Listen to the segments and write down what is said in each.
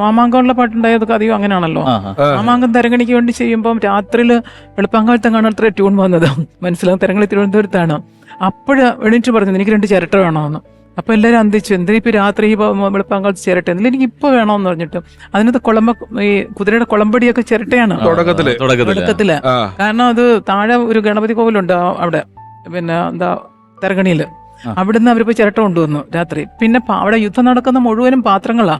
മാമാങ്കമുള്ള പാട്ടുണ്ടായതൊക്കെ അധികം അങ്ങനെയാണല്ലോ. മാമാങ്കം തരങ്ങണിക്ക് വേണ്ടി ചെയ്യുമ്പോൾ രാത്രിയിൽ വെളുപ്പാങ്കാലത്ത് കാണാത്ര ട്യൂൺ വന്നത്. മനസ്സിലാവും? തരങ്ങളി തിരുവനന്തപുരത്താണ്. അപ്പോഴ് എണീറ്റ് പറഞ്ഞു എനിക്ക് രണ്ട് ചിരട്ട വേണമെന്ന് അപ്പൊ എല്ലാവരും അന്തിച്ചു എന്തിനാ ഇപ്പൊ രാത്രി വെളുപ്പാങ്കാലത്ത് ചിരട്ട? എന്നില്ല എനിക്ക് ഇപ്പൊ വേണമെന്ന് പറഞ്ഞിട്ട്. അതിനകത്ത് കുളമ്പ ഈ കുതിരയുടെ കുളമ്പടിയൊക്കെ ചിരട്ടയാണ്. തുടക്കത്തിൽ. കാരണം അത് താഴെ ഒരു ഗണപതി കോവിലുണ്ട് അവിടെ. പിന്നെ എന്താ തരകണിയിൽ അവിടുന്ന് അവരിപ്പോ ചിരട്ട കൊണ്ടുവന്നു രാത്രി. പിന്നെ അവിടെ യുദ്ധം നടക്കുന്ന മുഴുവനും പാത്രങ്ങളാ.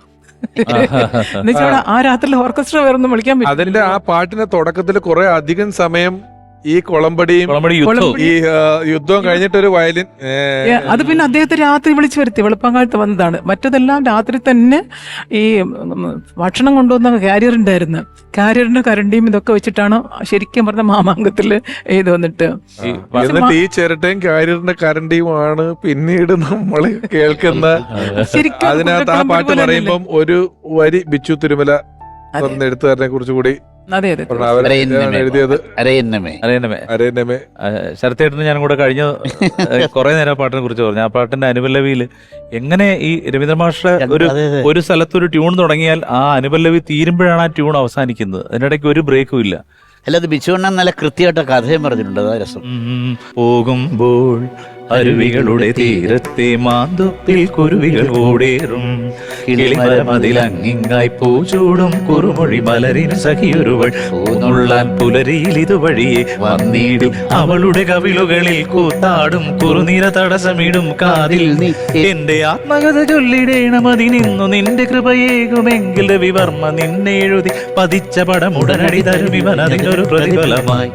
എന്നുവെച്ചാൽ ആ രാത്രിയിൽ ഓർക്കസ്ട്ര വേറൊന്നും വിളിക്കാൻ പറ്റും അതിന്റെ ആ പാട്ടിന്റെ തുടക്കത്തിൽ കുറെ അധികം സമയം ഈ കുളമ്പടിയും കുളമ്പടി യുദ്ധവും. ഈ യുദ്ധം യുദ്ധവും കഴിഞ്ഞിട്ട് ഒരു വയലിൻ അത് പിന്നെ അദ്ദേഹത്തെ രാത്രി വിളിച്ചു വരുത്തി. വെളുപ്പങ്കാലത്ത് വന്നതാണ്. മറ്റതെല്ലാം രാത്രി തന്നെ ഈ ഭക്ഷണം കൊണ്ടുവന്ന കാരിയർ ഉണ്ടായിരുന്നു കാരിയറിന്റെ കരണ്ടിയും ഇതൊക്കെ വെച്ചിട്ടാണ് ശരിക്കും പറഞ്ഞ മാമാങ്കത്തിൽ ഇത് വന്നിട്ട്. ഈ ചിരട്ടയും കാരിയറിന്റെ കരണ്ടിയുമാണ് പിന്നീട് നമ്മൾ കേൾക്കുന്ന ശരിക്കും അതിനകത്ത് ആ പാട്ട് പറയുമ്പോൾ പറയുമ്പം ഒരു വരി ബിച്ചു തിരുമല എഴുത്തുകാരനെ കുറിച്ച് കൂടി അതെ അതെ ശരത്തേട്ടന് ഞാൻ കൂടെ കഴിഞ്ഞ കുറെ നേരം ആ പാട്ടിനെ കുറിച്ച് പറഞ്ഞു. ആ പാട്ടിന്റെ അനുപല്ലവിയിൽ എങ്ങനെ ഈ രവീന്ദ്ര മാഷ്ട ഒരു. ഒരു സ്ഥലത്ത് ഒരു ട്യൂൺ തുടങ്ങിയാൽ ആ അനുപല്ലവി തീരുമ്പോഴാണ് ആ ട്യൂൺ അവസാനിക്കുന്നത്? അതിനിടയ്ക്ക് ഒരു ബ്രേക്കും ഇല്ല. അല്ല അത് ബിച്ചുവണ്ണൻ നല്ല കൃത്യമായിട്ട് കഥയും പറഞ്ഞിട്ടുണ്ട്. അതാ രസം. പോകുമ്പോൾ അരുവികളുടെ തീരത്തെ മാന്തുപ്പിൽ കുരുവികൾ ഓടേറും. കിളിമരമതിലങ്ങിങ്ങായി പൂച്ചൂടും കുറുമൊഴി മലരിന് സഖിയൊരുവൾ. പൂന്നുള്ളാൻ പുലരിയിൽ ഇതുവഴിയെ വന്നിടും. അവളുടെ കവിളുകളിൽ കൂത്താടും കുറുനിര തടസ്സമിടും കാതിൽ നീ എന്റെ ആത്മകഥ ചൊല്ലിടേണം. അതിനിന്നു നിന്റെ കൃപയേകുമെങ്കിൽ രവിവർമ്മ നിന്നെ എഴുതി പതിച്ച പടം ഉടനടി തരും. ഇവൻ അതിനൊരു പ്രതിഫലമായി.